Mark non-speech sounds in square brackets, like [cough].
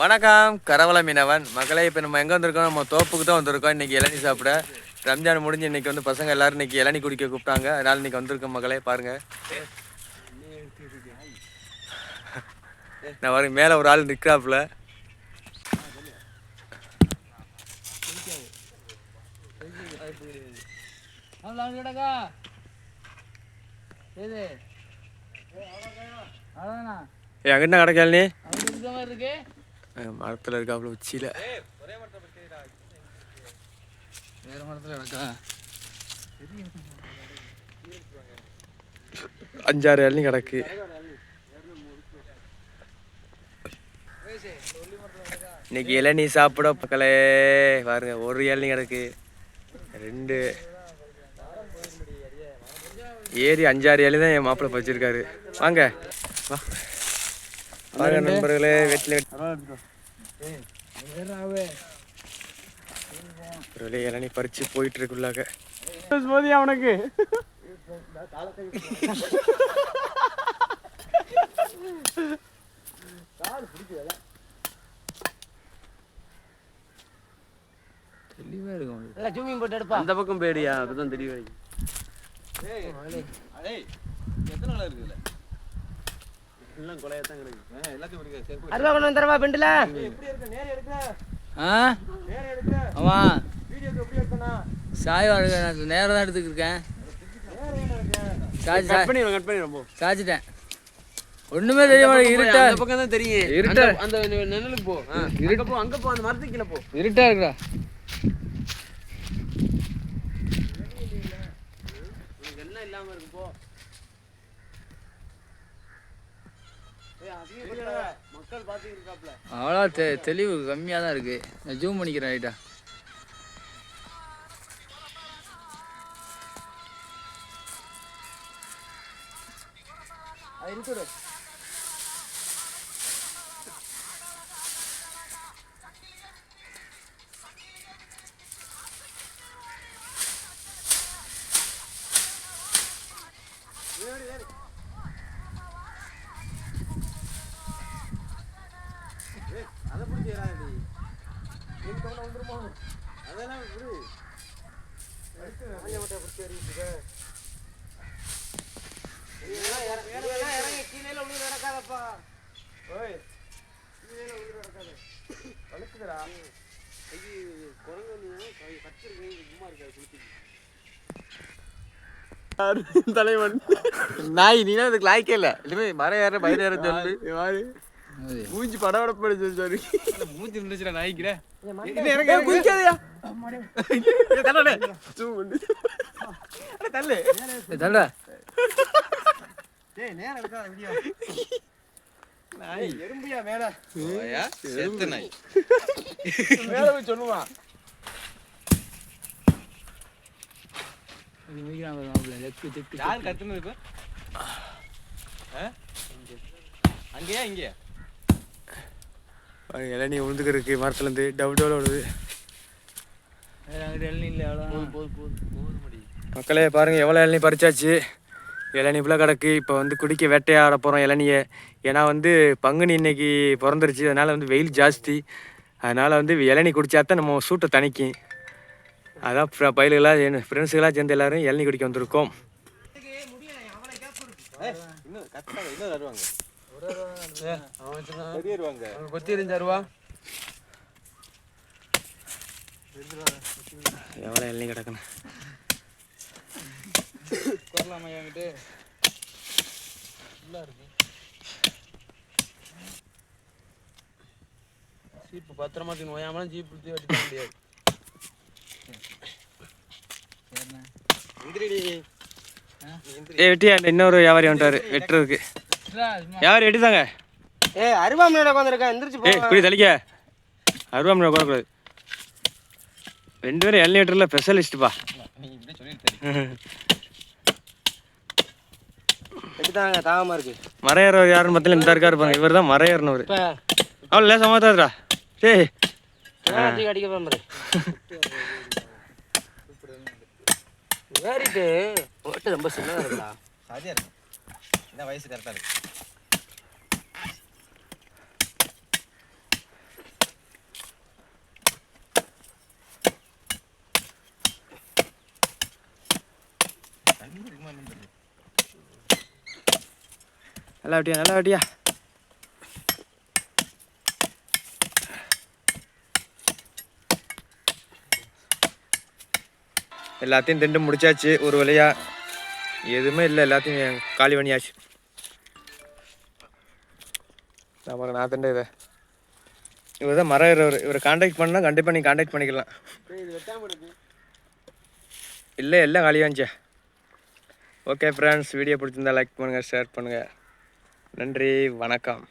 வணக்கம் கரவல மீனவன். மகளே இப்போ நம்ம எங்கே வந்திருக்கோம்? நம்ம தோப்புக்கு தான் வந்திருக்கோம். இன்றைக்கி இளநி சாப்பிட. ரம்ஜான் முடிஞ்சு இன்றைக்கி வந்து பசங்க எல்லாரும் இன்னைக்கு இளநி குடிக்க கூப்பிட்டாங்க. அதனால் இன்னைக்கு வந்திருக்கோம் மகளே பாருங்கள் நான் வரும் மேலே ஒரு ஆள் நிற்கிறாப்புல ஏ கிடைக்கல நீ இருக்கு மரத்தில் இருக்காப்புல உச்சியில். வேற மரத்துல இருக்கா? அஞ்சாறு இளநீ கிடக்கு. இன்னைக்கு இளநீ சாப்பிட மக்களே பாருங்க ஒரு இளநீ கிடக்கு. ரெண்டு. ஏறி அஞ்சாறு இளநீ தான் என் மாப்பிள்ளை வச்சிருக்காரு வாங்க. வா. நண்பர்களே வீட்டில் வழியா இளநீ பறிச்சு போயிட்டு இருக்குள்ளாக போதியா அவனுக்கு. தெளிவா இருக்கும் போட்டு எடுப்பா. அந்த பக்கம் போயிடியா அப்பதான் தெரியும் அருவா கொண்டு வந்துடுறவா பெண்டில்? ஆ? ஆமா. சாய் வாழ்க்கை நான் நேரம் தான் எடுத்துக்கிருக்கேன். சாச்சி கட் பண்ணி கட் பண்ணி ரொம்ப சாச்சிட்டேன் ஒண்ணுமே தெரிய மாட்டேங்குது இருட்டா அந்த பக்கம் தான் தெரியும். இருட்டா. அந்த நிழலுக்கு போ. அங்க போ அங்க போ அந்த மரத்துக்கு கீழே போ. இருட்டா இருக்குடா என்ன இல்லாம இருக்கு போ மக்கள் பாத்துக்கிட்டு இருக்காப்ல அவ்வளோ தெ தெளிவு கம்மியாக தான் இருக்கு. நான் ஜூம் பண்ணிக்கிறேன் ரைட்டா அதை அதெல்லாம் விடு. மட்டை பிடிச்சி இருக்க. இறங்கி கீழே உள்ள நடக்காதப்பா. ஓய். கீழே உள்ள நடக்காத. வழுக்குதுடா. இது குரங்கு வந்து கச்சிருக்கு சும்மா இருக்காது குளிச்சுக்கு. தலைவன். நாய் நீனா அதுக்கு லாய்க்கே இல்லை. இனிமே மர ஏற பயிர் ஏற சொல்லு. மூஞ்சி படபட படிச்சு சொல்லி மூஞ்சி இருந்துச்சுடா நாய்க்கிற குளிக்காதயா தள்ளு தண்டா டேய் நேரா இருக்கா வீடியோ நாய் எறும்பியா மேல செத்து நாய் மேல போய் லெக்கு திக்கு யார் கத்துனது இப்ப அங்கேயா இங்கேயா இளநீ உழுந்துக்கிறதுக்கு மரத்துலேருந்து டவு டவுல முடி மக்களே பாருங்க எவ்வளோ இளநீ பறிச்சாச்சு. இளநீ ஃபுல்லாக கிடக்கு. இப்போ வந்து குடிக்க வேட்டையாட போகிறோம் இளநியை. ஏன்னா வந்து பங்குனி இன்னைக்கு பிறந்துருச்சு. அதனால் வந்து வெயில் ஜாஸ்தி. அதனால் வந்து இளநீ குடிச்சா தான் நம்ம சூட்டை தணிக்கும். அதான் பயலுகளாக என் ஃப்ரெண்ட்ஸுகளாக சேர்ந்து எல்லாரும் இளநீ குடிக்க வந்திருக்கோம். கொத்தி இருந்துருவா எவ்வளோ இளநீ கிடக்குன்னு வரலாமா என்கிட்ட ஜீப்பு பத்திரமா தூக்கி ஓயாமலாம் ஜீப் தூக்கி வெட்டி முடியாது ஏ வெட்டியா இன்னொரு வியாபாரி வந்துட்டாரு வெட்டுறதுக்கு. வியாபாரி வெட்டிதாங்க ஏ அருவா மீனோட உட்காந்துருக்கேன் எந்திரிச்சு ஏய் இப்படி தலிக்க அருவாமணி உட்காரக்கூடாது ரெண்டு பேரும் எல்லை வெட்டுறதுல ஸ்பெஷலிஸ்ட்டுப்பா எடுத்தாங்க தாகமா இருக்கு. மறையறவர் யாருன்னு பார்த்தீங்கன்னா இந்த இருக்காரு பாருங்க. இவர் தான் மறையறனவர் அவள் லேச மாத்தாதுடா. டேய் தூக்கி அடிக்க போறேன் ஏறிட்டு [laughs] ஓட்டு ரொம்ப சின்னதா இருக்குடா. சரியா இருக்கு இந்த வயசு கரெக்டாக இருக்கு. நல்லா வெட்டியா நல்லா வெட்டியா எல்லாத்தையும் திண்டு முடிச்சாச்சு ஒரு வழியா. எதுவுமே இல்லை எல்லாத்தையும் காலி பண்ணியாச்சு. நான் நான் திண்டு இதை. இவர் தான் மரம் இவர் இவரை காண்டாக்ட் பண்ணால் கண்டிப்பாக நீங்கள் காண்டாக்ட் பண்ணிக்கலாம். இல்லை எல்லாம் காலியாச்சு. ஓகே ஃப்ரெண்ட்ஸ் வீடியோ பிடிச்சிருந்தா லைக் பண்ணுங்கள் ஷேர் பண்ணுங்கள் நன்றி வணக்கம்.